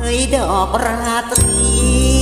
เอ้ยดอกราตรี